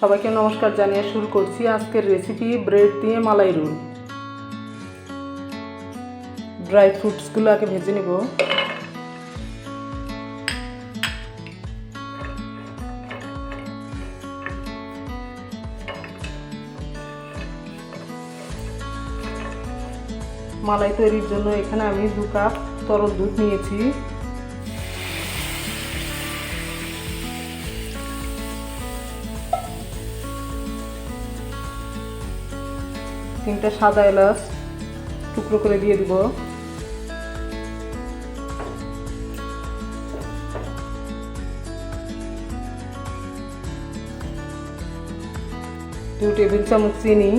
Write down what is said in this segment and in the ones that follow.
সবাইকে নমস্কার জানিয়ে শুরু করছি আজকের রেসিপি ব্রেড দিয়ে মালাই রোল। ড্রাই ফ্রুটসগুলো আগে ভেজে নেব। মালাই তৈরির জন্য এখানে আমি দু কাপ তরল দুধ নিয়েছি। তিনটা সাদা এলাচ টুকরো করে দিয়ে দিব। দু টেবিল চামচ চিনি।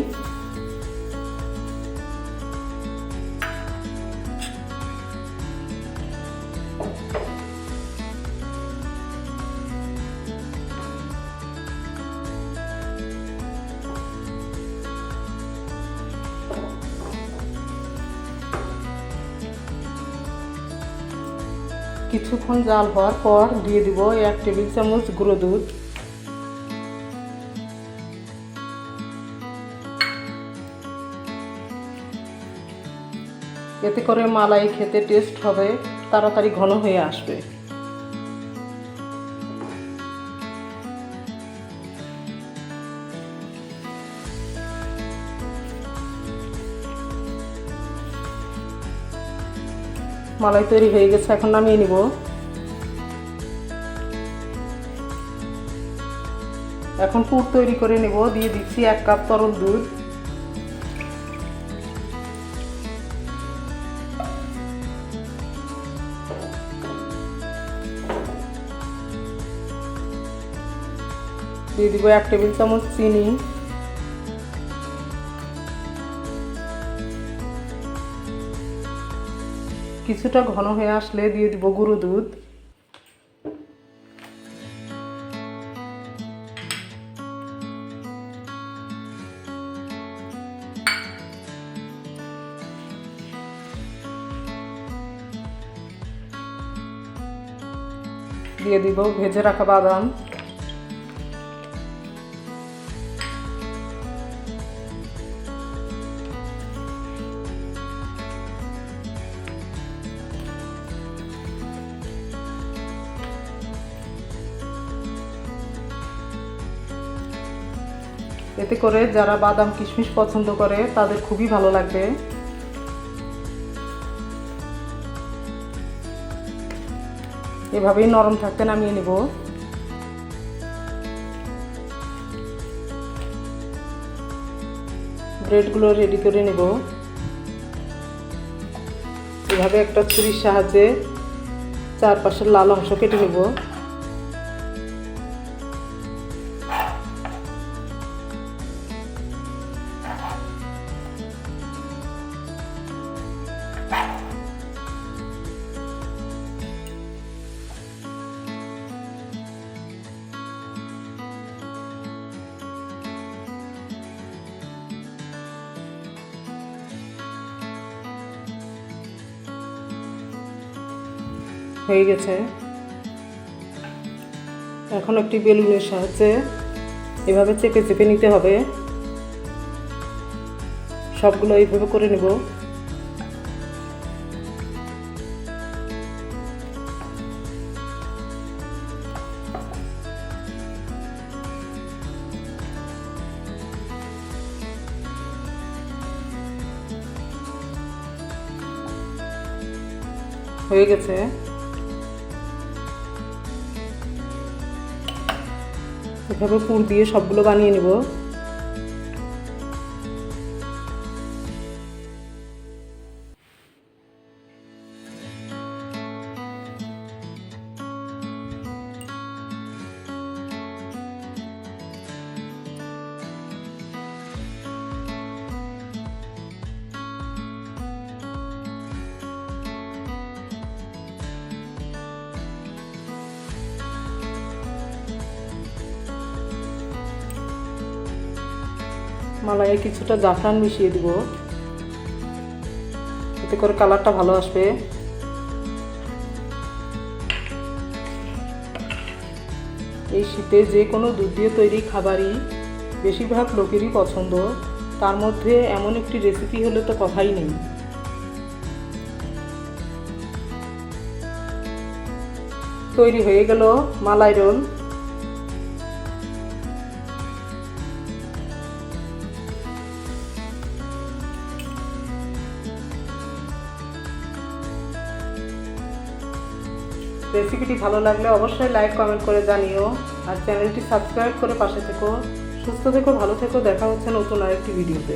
কিছুক্ষণ জাল হওয়ার পর দিয়ে দিব এক টেবিল চামচ গুঁড়ো দুধ। এতে করে মালাই খেতে টেস্ট হবে, তাড়াতাড়ি ঘন হয়ে আসবে। মালাই তৈরি হয়ে গেছে, এখন নামিয়ে নিব। এখন পুর তৈরি করে নেব, দিয়ে দিচ্ছি এক কাপ তরল দুধ। দিয়ে দিব এক টেবিল চামচ চিনি। কিছুটা ঘন হয়ে আসলে দিয়ে দিব গুঁড়ো দুধ। দিয়ে দিব ভেজে রাখা বাদাম। এতে করে যারা বাদাম, কিশমিশ পছন্দ করে, তাদের খুবই ভালো লাগবে। এভাবেই নরম থাকতে নামিয়ে নেব। ব্রেডগুলো রেডি করে নেব। এভাবে একটা ছুরির সাহায্যে চারপাশের লাল অংশ কেটে নেব। হয়ে গেছে। এখন একটি বেলুনের সাহায্যে এভাবে চেপে চেপে নিতে হবে। সবগুলো এইভাবে করে নেব। হয়ে গেছে। এভাবে পুর দিয়ে সবগুলো বানিয়ে নেব। মালাইয়ে কিছুটা জাফরান মিশিয়ে দিব। এতে করে কালারটা ভালো আসবে। এই শীতে যে কোনো দুধ দিয়ে তৈরি খাবারই বেশিরভাগ লোকেরই পছন্দ। তার মধ্যে এমন একটি রেসিপি হলে তো কথাই নেই। তৈরি হয়ে গেল মালাই রোল। রেসিপিটি ভালো লাগলে অবশ্যই লাইক কমেন্ট করে জানিও। আর চ্যানেলটি সাবস্ক্রাইব করে পাশে থেকো। সুস্থ থেকো, ভালো থেকো। দেখা হচ্ছে নতুন আরেকটি ভিডিওতে